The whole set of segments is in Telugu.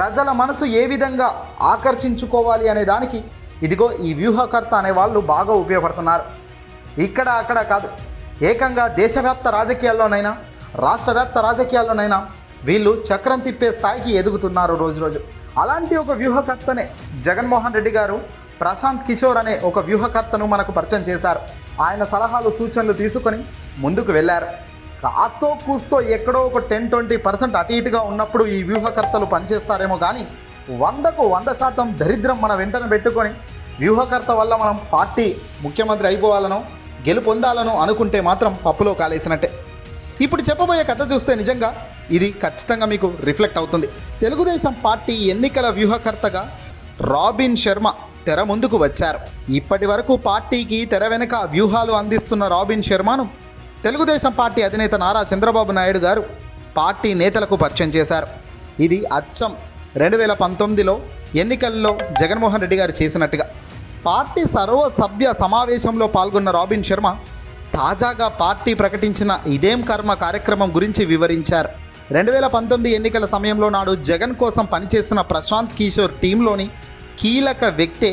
ప్రజల మనసు ఏ విధంగా ఆకర్షించుకోవాలి అనే దానికి ఇదిగో ఈ వ్యూహకర్త అనే వాళ్ళు బాగా ఉపయోగపడుతున్నారు. ఇక్కడ అక్కడ కాదు. ఏకంగా దేశవ్యాప్త రాజకీయాల్లోనైనా రాష్ట్ర వ్యాప్త రాజకీయాల్లోనైనా వీళ్ళు చక్రం తిప్పే స్థాయికి ఎదుగుతున్నారు రోజు రోజు. అలాంటి ఒక వ్యూహకర్తనే జగన్మోహన్ రెడ్డి గారు ప్రశాంత్ కిషోర్ అనే ఒక వ్యూహకర్తను మనకు పరిచయం చేశారు. ఆయన సలహాలు సూచనలు తీసుకొని ముందుకు వెళ్ళారు. కాస్తో కూస్తో ఎక్కడో ఒక టెన్ ట్వంటీ పర్సెంట్ అటు ఇటుగా ఉన్నప్పుడు ఈ వ్యూహకర్తలు పనిచేస్తారేమో కానీ వందకు వంద శాతం దరిద్రం మన వెంటనే పెట్టుకొని వ్యూహకర్త వల్ల మనం పార్టీ ముఖ్యమంత్రి అయిపోవాలనో గెలుపొందాలనో అనుకుంటే మాత్రం పప్పులో కాలేసినట్టే. ఇప్పుడు చెప్పబోయే కథ చూస్తే నిజంగా ఇది ఖచ్చితంగా మీకు రిఫ్లెక్ట్ అవుతుంది. తెలుగుదేశం పార్టీ ఎన్నికల వ్యూహకర్తగా రాబిన్ శర్మ తెర ముందుకు వచ్చారు. ఇప్పటి వరకు పార్టీకి తెర వెనుక వ్యూహాలు అందిస్తున్న రాబిన్ శర్మను తెలుగుదేశం పార్టీ అధినేత నారా చంద్రబాబు నాయుడు గారు పార్టీ నేతలకు పరిచయం చేశారు. ఇది అచ్చం రెండు వేల పంతొమ్మిదిలో ఎన్నికల్లో జగన్మోహన్ రెడ్డి గారు చేసినట్టుగా. పార్టీ సర్వ సభ్య సమావేశంలో పాల్గొన్న రాబిన్ శర్మ తాజాగా పార్టీ ప్రకటించిన ఇదేం కర్మ కార్యక్రమం గురించి వివరించారు. రెండు వేల పంతొమ్మిది ఎన్నికల సమయంలో నాడు జగన్ కోసం పనిచేసిన ప్రశాంత్ కిషోర్ టీంలోని కీలక వ్యక్తే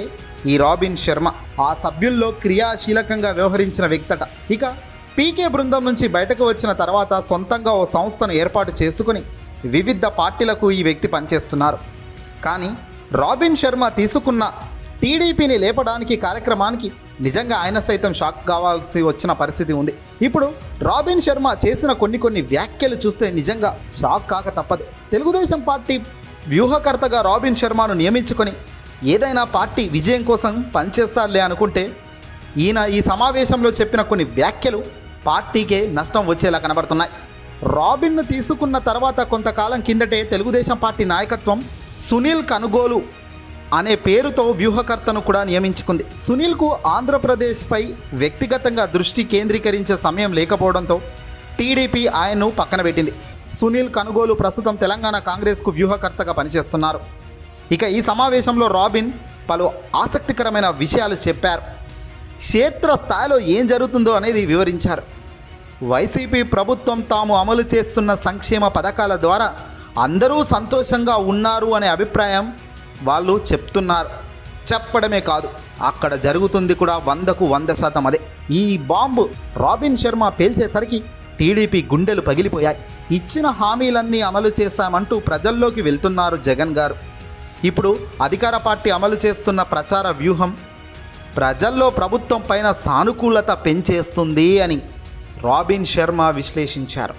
ఈ రాబిన్ శర్మ. ఆ సభ్యుల్లో క్రియాశీలకంగా వ్యవహరించిన వ్యక్తట. ఇక పీకే బృందం నుంచి బయటకు వచ్చిన తర్వాత సొంతంగా ఓ సంస్థను ఏర్పాటు చేసుకుని వివిధ పార్టీలకు ఈ వ్యక్తి పనిచేస్తున్నారు. కానీ రాబిన్ శర్మ తీసుకున్న టీడీపీని లేపడానికి కార్యక్రమానికి నిజంగా ఆయన సైతం షాక్ కావాల్సి వచ్చిన పరిస్థితి ఉంది. ఇప్పుడు రాబిన్ శర్మ చేసిన కొన్ని కొన్ని వ్యాఖ్యలు చూస్తే నిజంగా షాక్ కాక తప్పదు. తెలుగుదేశం పార్టీ వ్యూహకర్తగా రాబిన్ శర్మను నియమించుకొని ఏదైనా పార్టీ విజయం కోసం పనిచేస్తాడులే అనుకుంటే ఈయన ఈ సమావేశంలో చెప్పిన కొన్ని వ్యాఖ్యలు పార్టీకే నష్టం వచ్చేలా కనబడుతున్నాయి. రాబిన్ను తీసుకున్న తర్వాత కొంతకాలం కిందటే తెలుగుదేశం పార్టీ నాయకత్వం సునీల్ కనుగోలు అనే పేరుతో వ్యూహకర్తను కూడా నియమించుకుంది. సునీల్కు ఆంధ్రప్రదేశ్పై వ్యక్తిగతంగా దృష్టి కేంద్రీకరించే సమయం లేకపోవడంతో టీడీపీ ఆయన్ను పక్కన పెట్టింది. సునీల్ కనుగోలు ప్రస్తుతం తెలంగాణ కాంగ్రెస్కు వ్యూహకర్తగా పనిచేస్తున్నారు. ఇక ఈ సమావేశంలో రాబిన్ పలు ఆసక్తికరమైన విషయాలు చెప్పారు. క్షేత్ర స్థాయిలో ఏం జరుగుతుందో అనేది వివరించారు. వైసీపీ ప్రభుత్వం తాము అమలు చేస్తున్న సంక్షేమ పథకాల ద్వారా అందరూ సంతోషంగా ఉన్నారు అనే అభిప్రాయం వాళ్ళు చెప్తున్నారు. చెప్పడమే కాదు అక్కడ జరుగుతుంది కూడా వందకు వంద శాతం అదే. ఈ బాంబు రాబిన్ శర్మ పేల్చేసరికి టీడీపీ గుండెలు పగిలిపోయాయి. ఇచ్చిన హామీలన్నీ అమలు చేశామంటూ ప్రజల్లోకి వెళ్తున్నారు జగన్ గారు. ఇప్పుడు అధికార పార్టీ అమలు చేస్తున్న ప్రచార వ్యూహం ప్రజల్లో ప్రభుత్వం పైన సానుకూలత పెంచేస్తుంది అని రాబిన్ శర్మ విశ్లేషించారు.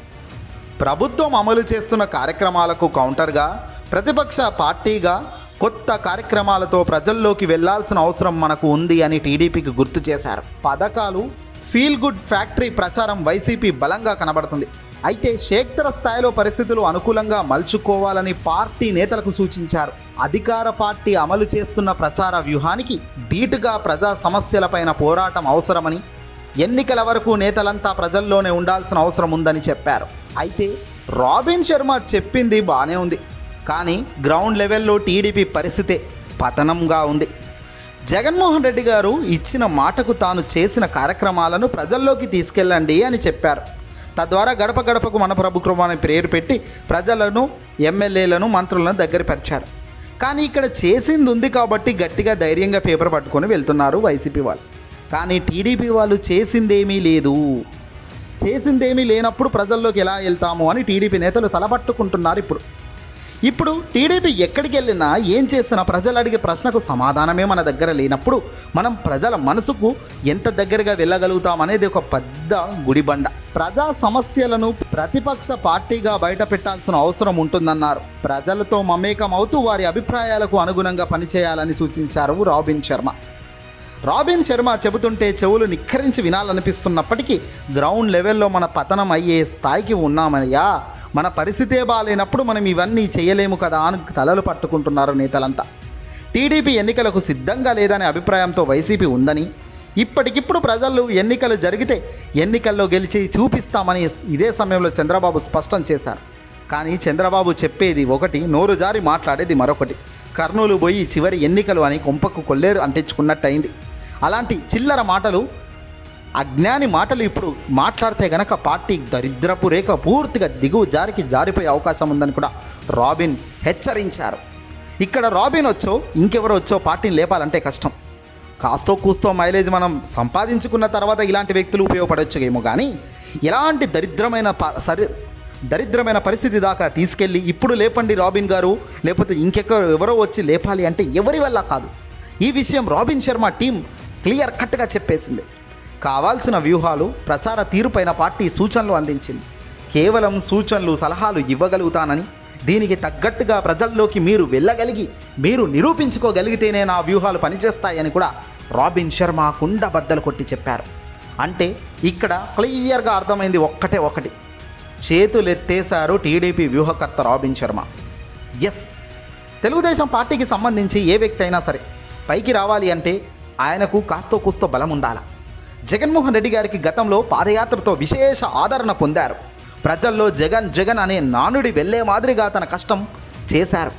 ప్రభుత్వం అమలు చేస్తున్న కార్యక్రమాలకు కౌంటర్గా ప్రతిపక్ష పార్టీగా కొత్త కార్యక్రమాలతో ప్రజల్లోకి వెళ్ళాల్సిన అవసరం మనకు ఉంది అని టీడీపీకి గుర్తు చేశారు. పథకాలు ఫీల్ గుడ్ ఫ్యాక్టరీ ప్రచారం వైసీపీ బలంగా కనబడుతుంది. అయితే క్షేత్ర స్థాయిలో పరిస్థితులు అనుకూలంగా మలుచుకోవాలని పార్టీ నేతలకు సూచించారు. అధికార పార్టీ అమలు చేస్తున్న ప్రచార వ్యూహానికి ధీటుగా ప్రజా సమస్యలపైన పోరాటం అవసరమని ఎన్నికల వరకు నేతలంతా ప్రజల్లోనే ఉండాల్సిన అవసరం ఉందని చెప్పారు. అయితే రాబిన్ శర్మ చెప్పింది బాగానే ఉంది. కానీ గ్రౌండ్ లెవెల్లో టీడీపీ పరిస్థితే పతనంగా ఉంది. జగన్మోహన్ రెడ్డి గారు ఇచ్చిన మాటకు తాను చేసిన కార్యక్రమాలను ప్రజల్లోకి తీసుకెళ్ళండి అని చెప్పారు. తద్వారా గడప గడపకు మన ప్రభుత్వం అనే పేరు పెట్టి ప్రజలను ఎమ్మెల్యేలను మంత్రులను దగ్గర పరిచారు. కానీ ఇక్కడ చేసింది ఉంది కాబట్టి గట్టిగా ధైర్యంగా పేపర్ పట్టుకొని వెళ్తున్నారు వైసీపీ వాళ్ళు. కానీ టీడీపీ వాళ్ళు చేసిందేమీ లేదు. చేసిందేమీ లేనప్పుడు ప్రజల్లోకి ఎలా వెళ్తాము అని టీడీపీ నేతలు తలపట్టుకుంటున్నారు ఇప్పుడు. ఇప్పుడు టీడీపీ ఎక్కడికి వెళ్ళినా ఏం చేసినా ప్రజలు అడిగే ప్రశ్నకు సమాధానమే మన దగ్గర లేనప్పుడు మనం ప్రజల మనసుకు ఎంత దగ్గరగా వెళ్ళగలుగుతాం అనేది ఒక పెద్ద గుడిబండ. ప్రజా సమస్యలను ప్రతిపక్ష పార్టీగా బయట పెట్టాల్సిన అవసరం ఉంటుందన్నారు. ప్రజలతో మమేకం అవుతూ వారి అభిప్రాయాలకు అనుగుణంగా పనిచేయాలని సూచించారు రాబిన్ శర్మ. రాబిన్ శర్మ చెబుతుంటే చెవులు నిక్కరించి వినాలనిపిస్తున్నప్పటికీ గ్రౌండ్ లెవెల్లో మన పతనం అయ్యే స్థాయికి ఉన్నామయ్యా. మన పరిస్థితే బాగాలేనప్పుడు మనం ఇవన్నీ చేయలేము కదా అని తలలు పట్టుకుంటున్నారు నేతలంతా. టీడీపీ ఎన్నికలకు సిద్ధంగా లేదనే అభిప్రాయంతో వైసీపీ ఉందని ఇప్పటికిప్పుడు ప్రజలు ఎన్నికలు జరిగితే ఎన్నికల్లో గెలిచి చూపిస్తామని ఇదే సమయంలో చంద్రబాబు స్పష్టం చేశారు. కానీ చంద్రబాబు చెప్పేది ఒకటి నోరు జారి మాట్లాడేది మరొకటి. కర్నూలు పోయి చివరి ఎన్నికలు అని కొంపకు కొల్లేరు అంటించుకున్నట్టయింది. అలాంటి చిల్లర మాటలు అజ్ఞాని మాటలు ఇప్పుడు మాట్లాడితే గనక పార్టీ దరిద్రపు రేఖ పూర్తిగా దిగువ జారికి జారిపోయే అవకాశం ఉందని కూడా రాబిన్ హెచ్చరించారు. ఇక్కడ రాబిన్ వచ్చో ఇంకెవరు వచ్చో పార్టీని లేపాలంటే కష్టం. కాస్తో కూస్తో మైలేజ్ మనం సంపాదించుకున్న తర్వాత ఇలాంటి వ్యక్తులు ఉపయోగపడవచ్చేమో కానీ ఎలాంటి దరిద్రమైన ప సరి దరిద్రమైన పరిస్థితి దాకా తీసుకెళ్ళి ఇప్పుడు లేపండి రాబిన్ గారు లేకపోతే ఇంకెక్క ఎవరో వచ్చి లేపాలి అంటే ఎవరి వల్ల కాదు. ఈ విషయం రాబిన్ శర్మ టీం క్లియర్ కట్గా చెప్పేసింది. కావాల్సిన వ్యూహాలు ప్రచార తీరుపైన పార్టీ సూచనలు అందించింది. కేవలం సూచనలు సలహాలు ఇవ్వగలుగుతానని దీనికి తగ్గట్టుగా ప్రజల్లోకి మీరు వెళ్ళగలిగి మీరు నిరూపించుకోగలిగితేనే నా వ్యూహాలు పనిచేస్తాయని కూడా రాబిన్ శర్మ కుండ బద్దలు కొట్టి చెప్పారు. అంటే ఇక్కడ క్లియర్గా అర్థమైంది ఒక్కటే ఒకటి. చేతులెత్తేశారు టీడీపీ వ్యూహకర్త రాబిన్ శర్మ. ఎస్. తెలుగుదేశం పార్టీకి సంబంధించి ఏ వ్యక్తి అయినా సరే పైకి రావాలి అంటే ఆయనకు కాస్తో కూస్తో బలం ఉండాల. జగన్మోహన్ రెడ్డి గారికి గతంలో పాదయాత్రతో విశేష ఆదరణ పొందారు. ప్రజల్లో జగన్ జగన్ అనే నానుడి వెళ్ళే మాదిరిగా తన కష్టం చేశారు.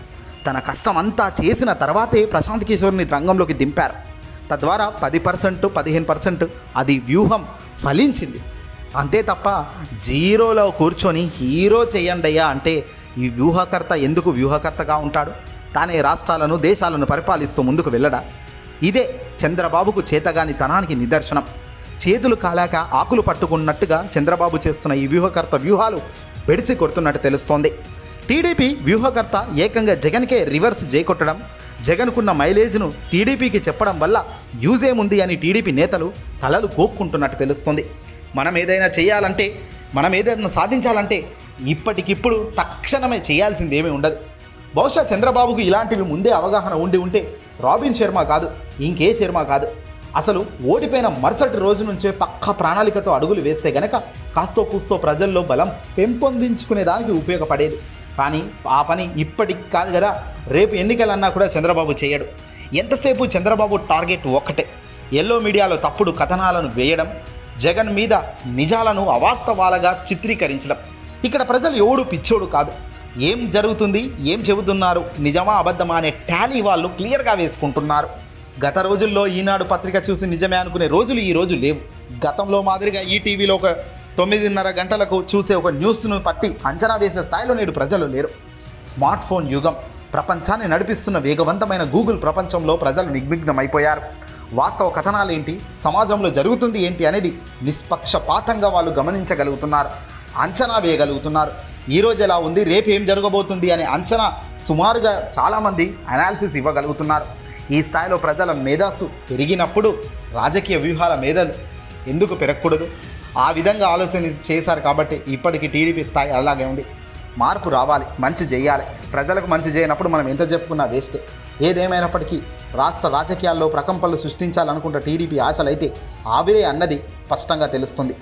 తన కష్టం అంతా చేసిన తర్వాతే ప్రశాంత్ కిషోర్ని రంగంలోకి దింపారు. తద్వారా పది పర్సెంట్ పదిహేను పర్సెంట్ అది వ్యూహం ఫలించింది. అంతే తప్ప జీరోలో కూర్చొని హీరో చేయండియ్యా అంటే ఈ వ్యూహకర్త ఎందుకు వ్యూహకర్తగా ఉంటాడు? తానే రాష్ట్రాలను దేశాలను పరిపాలిస్తూ ముందుకు వెళ్ళడా? ఇదే చంద్రబాబుకు చేతగాని తనానికి నిదర్శనం. చేతులు కాలాక ఆకులు పట్టుకున్నట్టుగా చంద్రబాబు చేస్తున్న ఈ వ్యూహకర్త వ్యూహాలు బెడిసి కొడుతున్నట్టు తెలుస్తోంది. టీడీపీ వ్యూహకర్త ఏకంగా జగన్కే రివర్స్ చేకొట్టడం జగన్కున్న మైలేజ్ను టీడీపీకి చెప్పడం వల్ల యూజ్ ఏముంది అని టీడీపీ నేతలు తలలు కోక్కుంటున్నట్టు తెలుస్తుంది. మనం ఏదైనా చేయాలంటే మనం ఏదైనా సాధించాలంటే ఇప్పటికిప్పుడు తక్షణమే చేయాల్సింది ఏమీ ఉండదు. బహుశా చంద్రబాబుకు ఇలాంటివి ముందే అవగాహన ఉండి ఉంటే రాబిన్ శర్మ కాదు ఇంకే శర్మ కాదు. అసలు ఓడిపోయిన మరుసటి రోజు నుంచే పక్క ప్రణాళికతో అడుగులు వేస్తే గనక కాస్తో కూస్తో ప్రజల్లో బలం పెంపొందించుకునే దానికి ఉపయోగపడేది. కానీ ఆ పని ఇప్పటికి కాదు కదా రేపు ఎన్నికలన్నా కూడా చంద్రబాబు చేయడు. ఎంతసేపు చంద్రబాబు టార్గెట్ ఒక్కటే. ఎల్లో మీడియాలో తప్పుడు కథనాలను వేయడం జగన్ మీద నిజాలను అవాస్తవాలుగా చిత్రీకరించడం. ఇక్కడ ప్రజలు ఎవడు పిచ్చోడు కాదు. ఏం జరుగుతుంది? ఏం చెబుతున్నారు? నిజమా అబద్ధమా అనే టాలీ వాళ్ళు క్లియర్గా వేసుకుంటున్నారు. గత రోజుల్లో ఈనాడు పత్రిక చూసి నిజమే అనుకునే రోజులు ఈ రోజు లేవు. గతంలో మాదిరిగా ఈ టీవీలో ఒక తొమ్మిదిన్నర గంటలకు చూసే ఒక న్యూస్ను పట్టి అంచనా వేసే స్థాయిలో నేడు ప్రజలు లేరు. స్మార్ట్ ఫోన్ యుగం. ప్రపంచాన్ని నడిపిస్తున్న వేగవంతమైన గూగుల్ ప్రపంచంలో ప్రజలు నిర్విఘ్నమైపోయారు. వాస్తవ కథనాలు ఏంటి? సమాజంలో జరుగుతుంది ఏంటి అనేది నిష్పక్షపాతంగా వాళ్ళు గమనించగలుగుతున్నారు. అంచనా వేయగలుగుతున్నారు. ఈ రోజు ఎలా ఉంది? రేపు ఏం జరగబోతుంది? అనే అంచనా సుమారుగా చాలామంది అనాలిసిస్ ఇవ్వగలుగుతున్నారు. ఈ స్థాయిలో ప్రజల మేధస్సు పెరిగినప్పుడు రాజకీయ వ్యూహాల మేధ ఎందుకు పెరగకూడదు? ఆ విధంగా ఆలోచన చేశారు కాబట్టి ఇప్పటికీ టీడీపీ స్థాయి అలాగే ఉంది. మార్పు రావాలి మంచి చేయాలి. ప్రజలకు మంచి చేయనప్పుడు మనం ఎంత చెప్పుకున్నా వేస్టే ఏదేమైనప్పటికీ రాష్ట్ర రాజకీయాల్లో ప్రకంపనలు సృష్టించాలనుకుంటే టీడీపీ ఆశలైతే ఆవిరే అన్నది స్పష్టంగా తెలుస్తుంది.